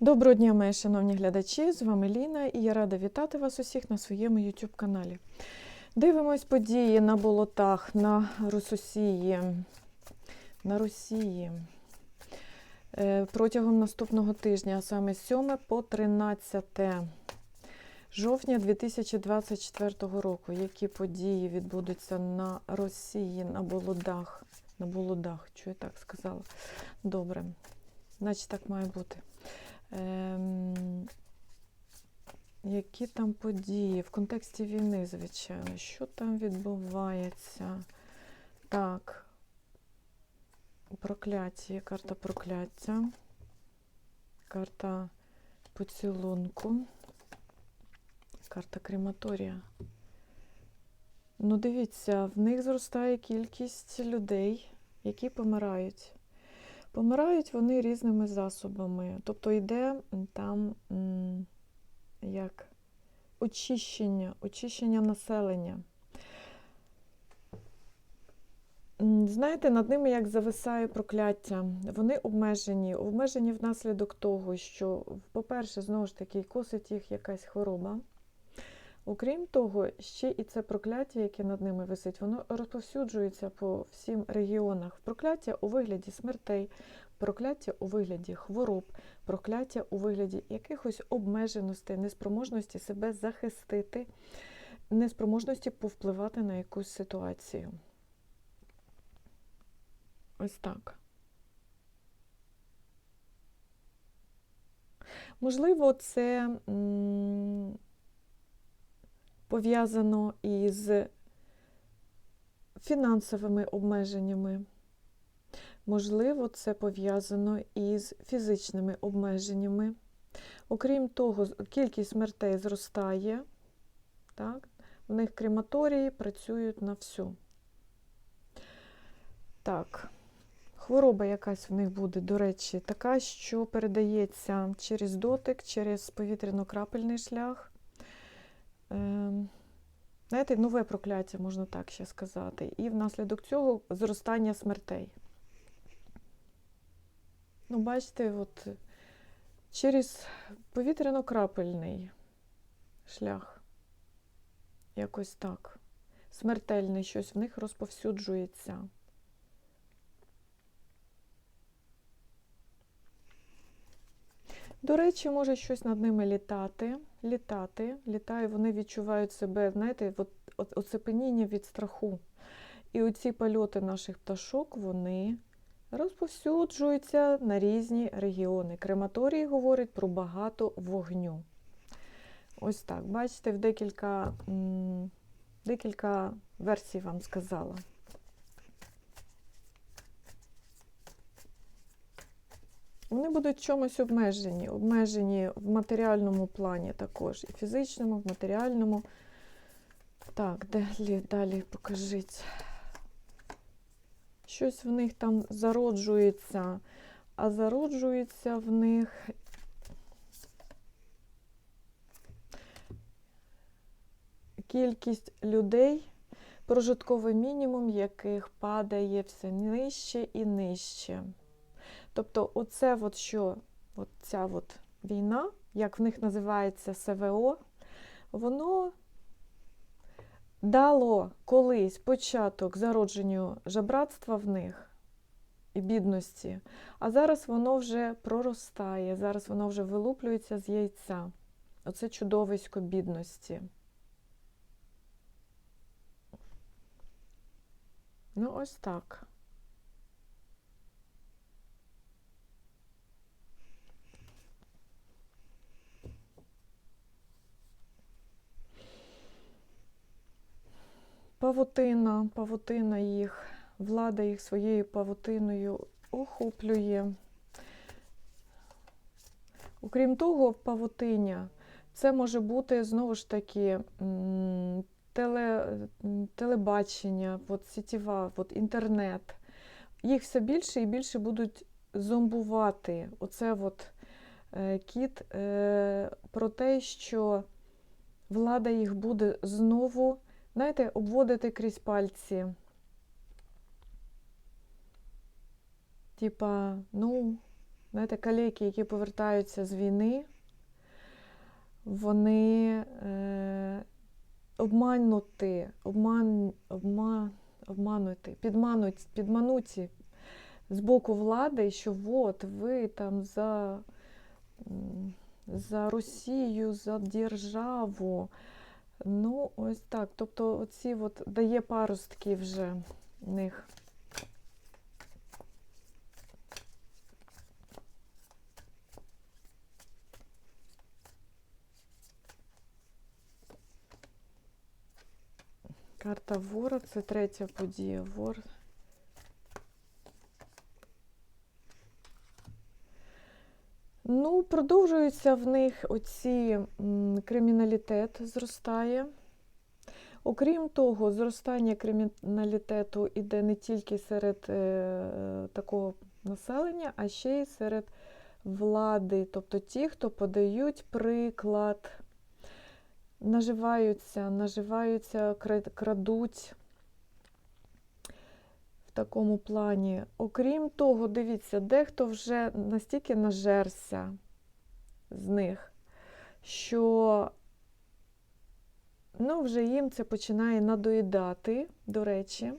Доброго дня, мої шановні глядачі! З вами Ліна і я рада вітати вас усіх на своєму YouTube каналі. Дивимось події на болотах на Рососії. На Росії. Е, Протягом наступного тижня, а саме з 7 по 13 жовтня 2024 року. Які події відбудуться на Росії, на болотах? На болотах, що я так сказала? Добре, значить так має бути. Ем, які там події в контексті війни, звичайно, що там відбувається? Так, прокляття, карта прокляття, карта поцілунку, карта крематорія. Ну, дивіться, в них зростає кількість людей, які помирають. Помирають вони різними засобами. Тобто йде там як очищення, очищення населення. Знаєте, над ними як зависає прокляття. Вони обмежені, обмежені внаслідок того, що, по-перше, знову ж таки, косить їх якась хвороба. Окрім того, ще і це прокляття, яке над ними висить, воно розповсюджується по всім регіонах. Прокляття у вигляді смертей, прокляття у вигляді хвороб, прокляття у вигляді якихось обмеженостей, неспроможності себе захистити, неспроможності повпливати на якусь ситуацію. Ось так. Можливо, це м, пов'язано із фінансовими обмеженнями. Можливо, це пов'язано із фізичними обмеженнями. Окрім того, кількість смертей зростає. Так? В них крематорії працюють на всю. Так, хвороба якась в них буде, до речі, така, що передається через дотик, через повітряно-крапельний шлях. Ем, Знаєте, нове прокляття, можна так ще сказати. І внаслідок цього зростання смертей. Ну, бачите, от через повітряно-крапельний шлях. Якось так. Смертельне щось в них розповсюджується. До речі, може щось над ними літати, літати, літає, вони відчувають себе, знаєте, от, от, оцепеніння від страху. І оці польоти наших пташок, вони розповсюджуються на різні регіони. Крематорії говорить про багато вогню. Ось так, бачите, в декілька, декілька версій вам сказала. Вони будуть чомусь обмежені, обмежені в матеріальному плані також, і фізичному, в матеріальному. Так, далі, далі покажіть. Щось в них там зароджується, а зароджується в них кількість людей, прожитковий мінімум яких падає все нижче і нижче. Тобто, оце от що, от ця от війна, як в них називається СВО, воно дало колись початок зародженню жебратства в них і бідності, а зараз воно вже проростає, зараз воно вже вилуплюється з яйця. Оце чудовисько бідності. Ну, ось так. Павутина, павутина їх, влада їх своєю павутиною охоплює. Окрім того, павутиня це може бути знову ж таки теле, телебачення, от сітєва, от інтернет. Їх все більше і більше будуть зомбувати. Оце от е, кіт е, про те, що влада їх буде знову знаєте, обводити крізь пальці. Типа, ну, знаєте, каліки, які повертаються з війни, вони е, обманути, обман, обман, обманути, підмануть, підмануті з боку влади, що от ви там за, за Росію, за державу. Ну, ось так. Тобто, оці от дає паростки вже в них. Карта вора це третя подія. Вор. Ну, продовжується в них оці криміналітет зростає. Окрім того, зростання криміналітету іде не тільки серед е, такого населення, а ще й серед влади, тобто ті, хто подають приклад, наживаються, наживаються, крадуть такому плані. Окрім того, дивіться, дехто вже настільки нажерся з них, що ну, вже їм це починає надоїдати, до речі.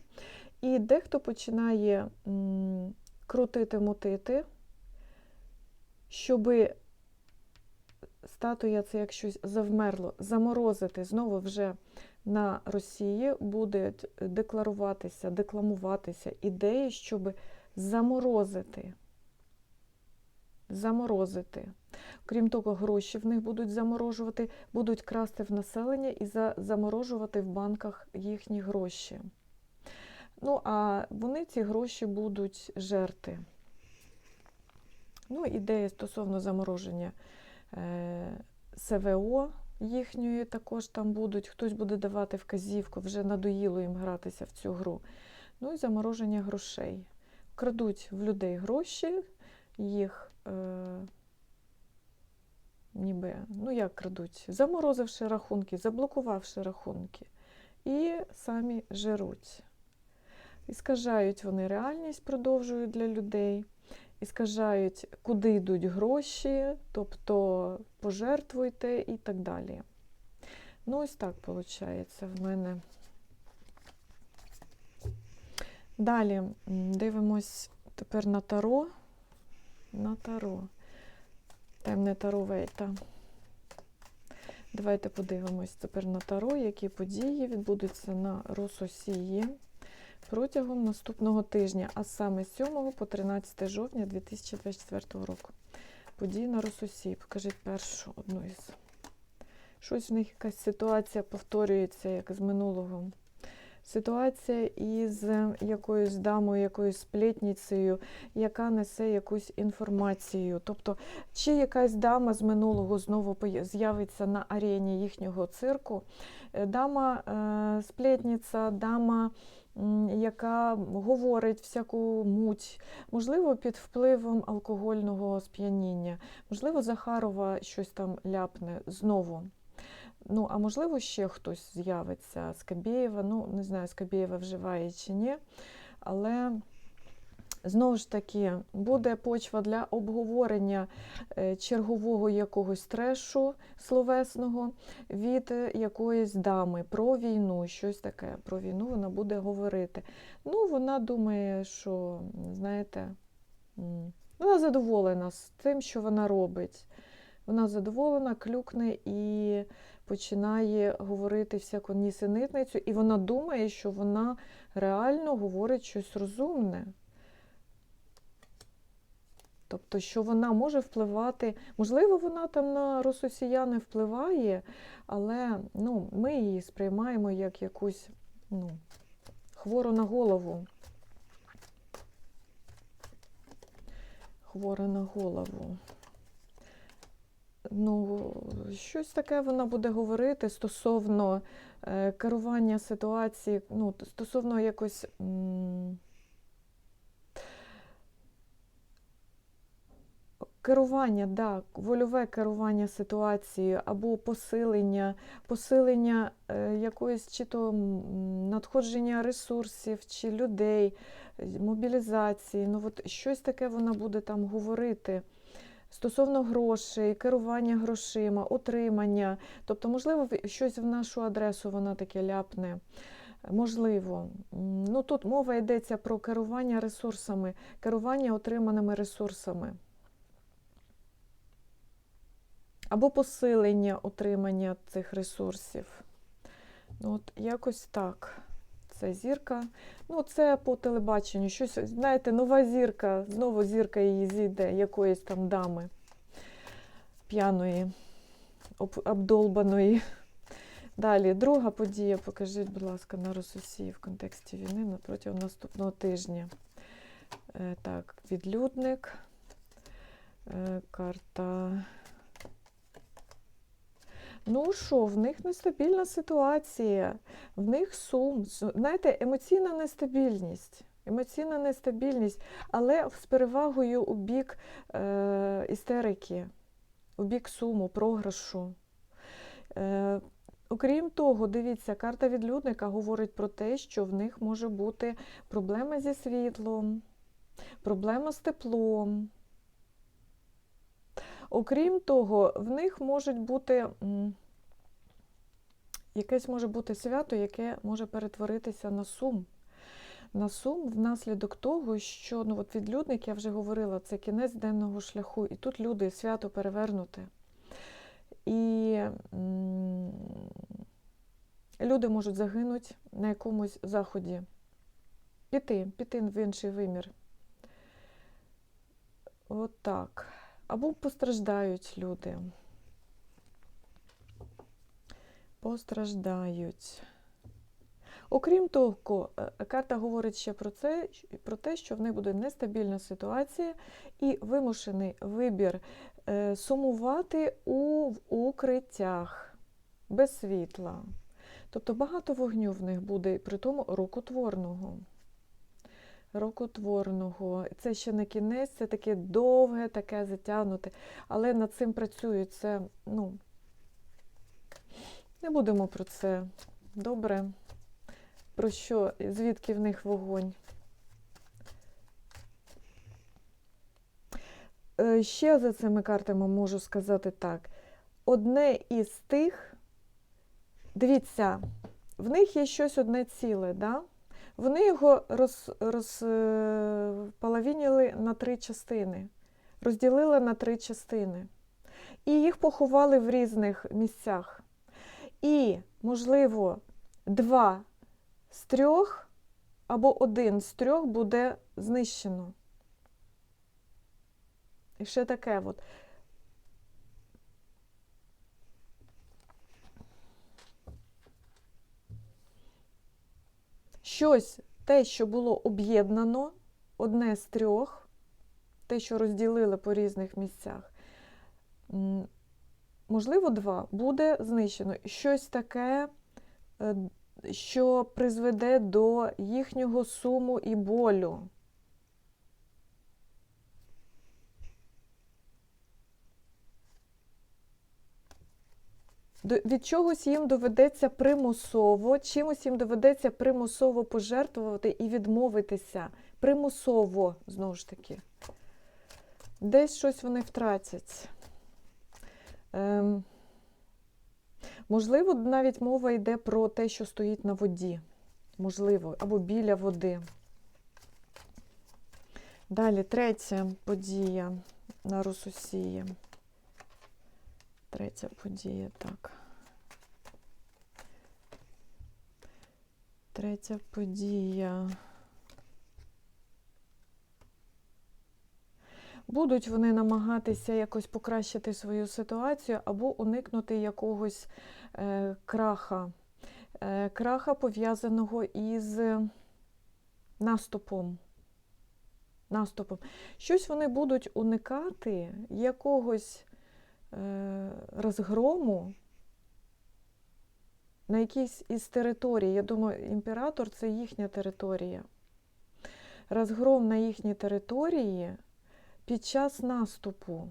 І дехто починає м, крутити, мутити, щоби статуя це як щось завмерло, заморозити знову вже на Росії будуть декларуватися, декламуватися ідеї, щоб заморозити. Заморозити. Крім того, гроші в них будуть заморожувати, будуть красти в населення і за- заморожувати в банках їхні гроші. Ну, а вони ці гроші будуть жерти. Ну, ідея стосовно замороження е, СВО їхньої також там будуть. Хтось буде давати вказівку, вже надоїло їм гратися в цю гру. Ну і замороження грошей. Крадуть в людей гроші, їх е, ніби, ну як крадуть, заморозивши рахунки, заблокувавши рахунки, і самі жеруть. І скажають вони реальність, продовжують для людей. І скажають, куди йдуть гроші, тобто пожертвуйте і так далі. Ну, ось так виходить в мене. Далі дивимось тепер на таро. На таро. Темне таро Вейта. Давайте подивимось тепер на таро, які події відбудуться на Рососії протягом наступного тижня, а саме з 7 по 13 жовтня 2024 року. Події на Росусі. Покажіть першу одну із. Щось в них якась ситуація повторюється, як з минулого. Ситуація із якоюсь дамою, якоюсь сплетницею, яка несе якусь інформацію. Тобто, чи якась дама з минулого знову з'явиться на арені їхнього цирку. Е, Дама е, сплетниця, дама, яка говорить всяку муть, можливо, під впливом алкогольного сп'яніння, можливо, Захарова щось там ляпне знову. Ну, а можливо, ще хтось з'явиться з Кабєєва. Ну, не знаю, з Кабєєва вживає чи ні. Але знову ж таки буде почва для обговорення е, чергового якогось трешу словесного від е, якоїсь дами про війну, щось таке. Про війну вона буде говорити. Ну, вона думає, що, знаєте, вона задоволена з тим, що вона робить. Вона задоволена, клюкне і починає говорити всяку нісенітницю, і вона думає, що вона реально говорить щось розумне. Тобто, що вона може впливати, можливо, вона там на рососіяни впливає, але ну, ми її сприймаємо як якусь ну, хвору на голову. Хвора на голову. Ну, щось таке вона буде говорити стосовно е, керування ситуації, ну, стосовно якось. м, Керування, да, вольове керування ситуацією або посилення, посилення е, якоїсь чи то надходження ресурсів чи людей, е, мобілізації. Ну, от щось таке вона буде там говорити. Стосовно грошей, керування грошима, отримання. Тобто, можливо, щось в нашу адресу вона таке ляпне. Можливо. Ну, тут мова йдеться про керування ресурсами, керування отриманими ресурсами. Або посилення отримання цих ресурсів. Ну, от якось так. Це зірка. Ну, це по телебаченню. Щось, знаєте, нова зірка, знову зірка її зійде, якоїсь там дами п'яної, обдолбаної. Далі, друга подія, покажіть, будь ласка, на Росусі в контексті війни протягом наступного тижня. Е, Так, відлюдник, е, карта. Ну що, в них нестабільна ситуація, в них сум. Знаєте, емоційна нестабільність. Емоційна нестабільність, але з перевагою у бік е, істерики, у бік суму, програшу. Е, окрім того, дивіться, карта відлюдника говорить про те, що в них може бути проблема зі світлом, проблема з теплом. Окрім того, в них можуть бути якесь може бути свято, яке може перетворитися на сум. На сум внаслідок того, що ну, от відлюдник, я вже говорила, це кінець денного шляху, і тут люди свято перевернуте. І люди можуть загинути на якомусь заході, піти, піти в інший вимір. От так. Або постраждають люди. Постраждають. Окрім того, е, карта говорить ще про це, про те, що в них буде нестабільна ситуація і вимушений вибір е, сумувати у укриттях без світла. Тобто багато вогню в них буде, при тому рукотворного. Рукотворного. Це ще не кінець, це таке довге, таке затягнуте. Але над цим працюють. Це, ну, не будемо про це. Добре. Про що? Звідки в них вогонь? Е, Ще за цими картами можу сказати так. Одне із тих, дивіться, в них є щось одне ціле, да? Вони його роз, розполовініли на три частини, розділили на три частини. І їх поховали в різних місцях. І, можливо, два з трьох або один з трьох буде знищено. І ще таке от. Щось, те, що було об'єднано, одне з трьох, те, що розділили по різних місцях, можливо, два, буде знищено. Щось таке, е, що призведе до їхнього суму і болю. Від чогось їм доведеться примусово, чимось їм доведеться примусово пожертвувати і відмовитися. Примусово, знову ж таки. Десь щось вони втратять. Ем, можливо, навіть мова йде про те, що стоїть на воді. Можливо, або біля води. Далі, третя подія на Русусії. Третя подія, так. Третя подія. Будуть вони намагатися якось покращити свою ситуацію або уникнути якогось е, краха. Е, краха пов'язаного із наступом. Наступом. Щось вони будуть уникати якогось розгрому на якійсь із територій. Я думаю, імператор це їхня територія. Розгром на їхній території під час наступу.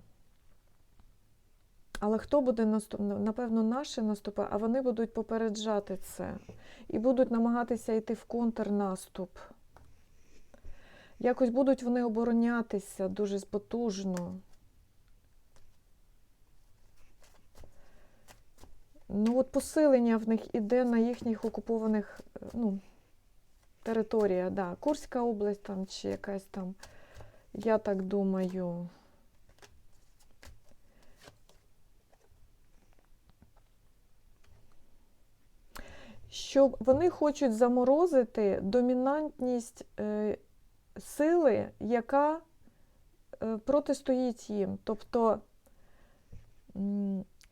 Але хто буде наступ? Напевно, наші наступи, а вони будуть попереджати це і будуть намагатися йти в контрнаступ. Якось будуть вони оборонятися дуже потужно. Ну, от посилення в них іде на їхніх окупованих е, ну, територіях, да. Курська область там чи якась там, я так думаю. Що вони хочуть заморозити домінантність е, сили, яка е, протистоїть їм. Тобто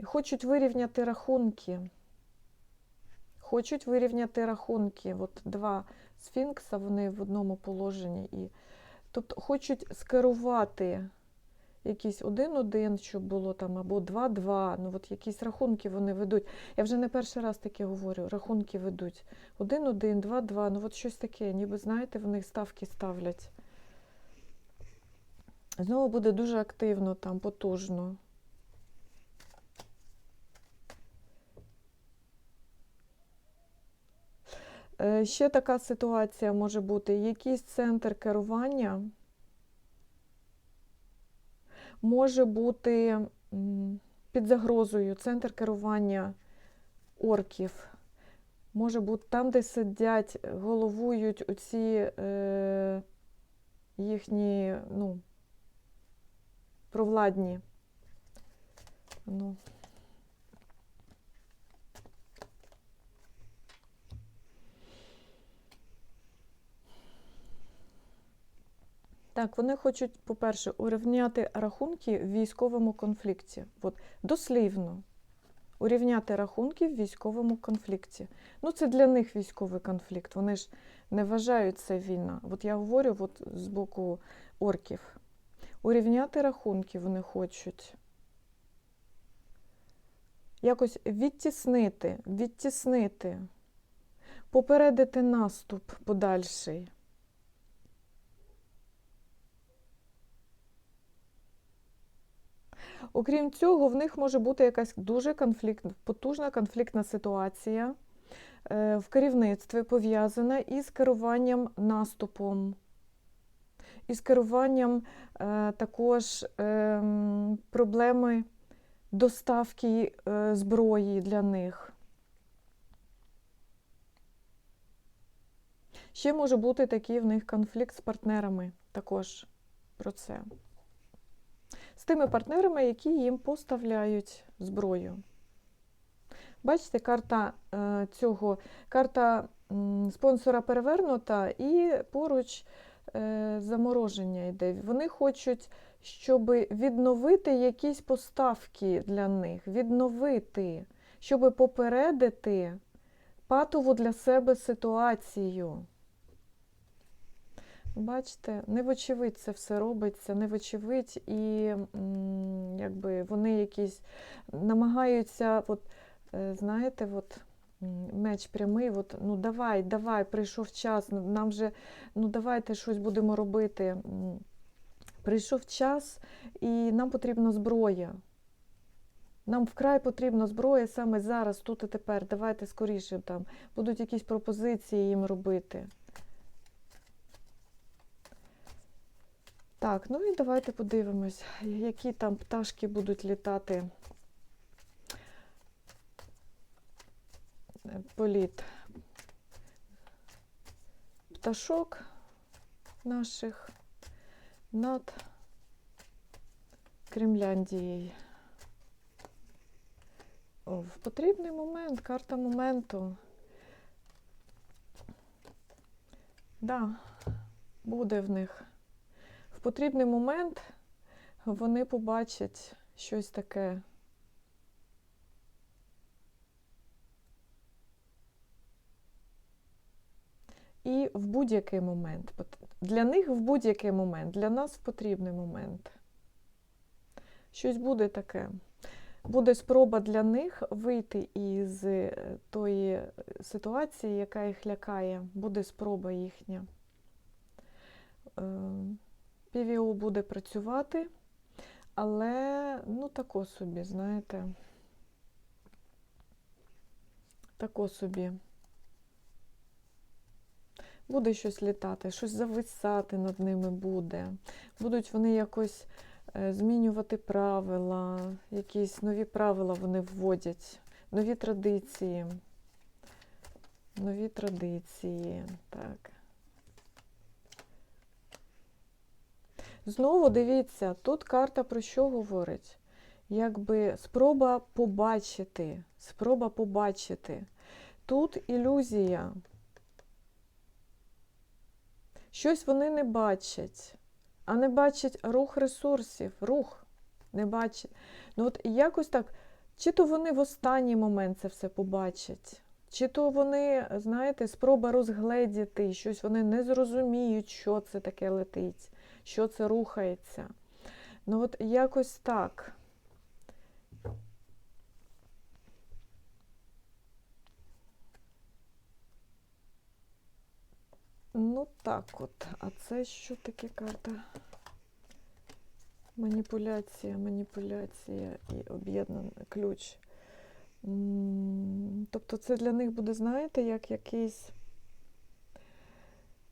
хочуть вирівняти рахунки. Хочуть вирівняти рахунки. От два сфінкса, вони в одному положенні. І, тобто хочуть скерувати якийсь один-один, щоб було там, або два-два. Ну, от якісь рахунки вони ведуть. Я вже не перший раз таке говорю, рахунки ведуть. Один-один, два-два, ну от щось таке, ніби, знаєте, в них ставки ставлять. Знову буде дуже активно там, потужно. Е, Ще така ситуація може бути. Якийсь центр керування може бути під загрозою, центр керування орків. Може бути там, де сидять, головують оці е, їхні, ну, провладні. Ну. Так, вони хочуть, по-перше, урівняти рахунки в військовому конфлікті. От, дослівно. Урівняти рахунки в військовому конфлікті. Ну, це для них військовий конфлікт. Вони ж не вважають це війна. От я говорю от, з боку орків. Урівняти рахунки вони хочуть. Якось відтіснити, відтіснити, попередити наступ подальший. Окрім цього, в них може бути якась дуже конфлікт, потужна конфліктна ситуація е, в керівництві пов'язана із керуванням наступом, із керуванням е, також е, проблеми доставки е, зброї для них. Ще може бути такий в них конфлікт з партнерами також про це з тими партнерами, які їм поставляють зброю. Бачите, карта е, цього, карта спонсора перевернута і поруч е, замороження йде. Вони хочуть, щоб відновити якісь поставки для них, відновити, щоб попередити патову для себе ситуацію. Бачите, не вочевидь це все робиться, не вочевидь, і якби вони якісь намагаються, от, е, знаєте, от, меч прямий, от, ну давай, давай, прийшов час, ну, нам же, ну давайте щось будемо робити. Прийшов час, і нам потрібна зброя. Нам вкрай потрібна зброя саме зараз, тут і тепер. Давайте скоріше там будуть якісь пропозиції їм робити. Так, ну і давайте подивимось, які там пташки будуть літати. Е, Політ пташок наших над Кремляндією. В потрібний момент, карта моменту. Да, буде в них потрібний момент вони побачать щось таке. І в будь-який момент. Для них в будь-який момент, для нас в потрібний момент. Щось буде таке. Буде спроба для них вийти із е, тої ситуації, яка їх лякає. Буде спроба їхня. ПВО буде працювати, але, ну, тако собі, знаєте, тако собі. Буде щось літати, щось зависати над ними буде. Будуть вони якось е, змінювати правила, якісь нові правила вони вводять. нові традиції. Нові традиції. Так. Знову дивіться, тут карта про що говорить? Якби спроба побачити, спроба побачити. Тут ілюзія. Щось вони не бачать, а не бачать рух ресурсів, рух не бачать. Ну от якось так, чи то вони в останній момент це все побачать, чи то вони, знаєте, спроба розгледіти, щось вони не зрозуміють, що це таке летить, що це рухається. Ну от якось так. Ну так от. А це що таке карта? Маніпуляція, маніпуляція і об'єднаний ключ. Тобто це для них буде, знаєте, як якийсь.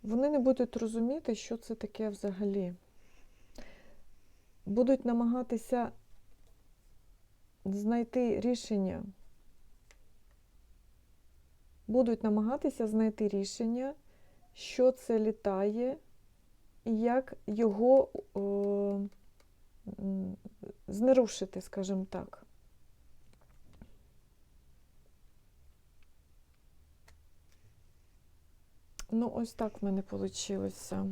Вони не будуть розуміти, що це таке взагалі. Будуть намагатися знайти рішення. Будуть намагатися знайти рішення, що це літає, і як його о, знерушити, скажімо так. Ось так в мене вийшло.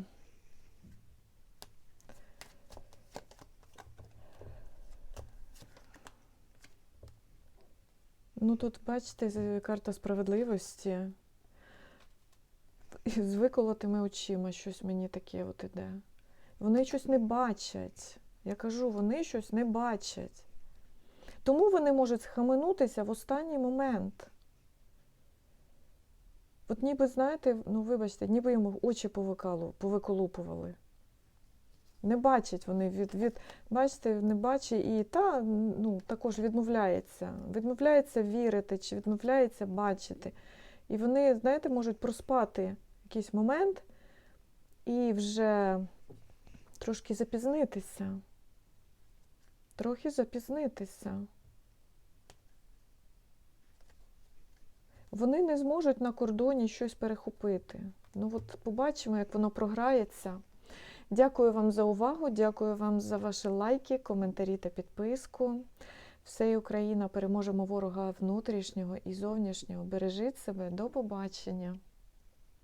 Ну, тут, бачите, карта справедливості. З виколотими очима щось мені таке от іде. Вони щось не бачать. Я кажу, вони щось не бачать. Тому вони можуть схаменутися в останній момент. От ніби, знаєте, ну вибачте, ніби йому очі повикалу, повиколупували. Не бачать вони від, від бачите, не бачить і та ну, також відмовляється. Відмовляється вірити чи відмовляється бачити. І вони, знаєте, можуть проспати якийсь момент і вже трошки запізнитися. Трохи запізнитися. Вони не зможуть на кордоні щось перехопити. Ну от побачимо, як воно програється. Дякую вам за увагу, дякую вам за ваші лайки, коментарі та підписку. Все Україна переможемо ворога внутрішнього і зовнішнього. Бережіть себе, до побачення!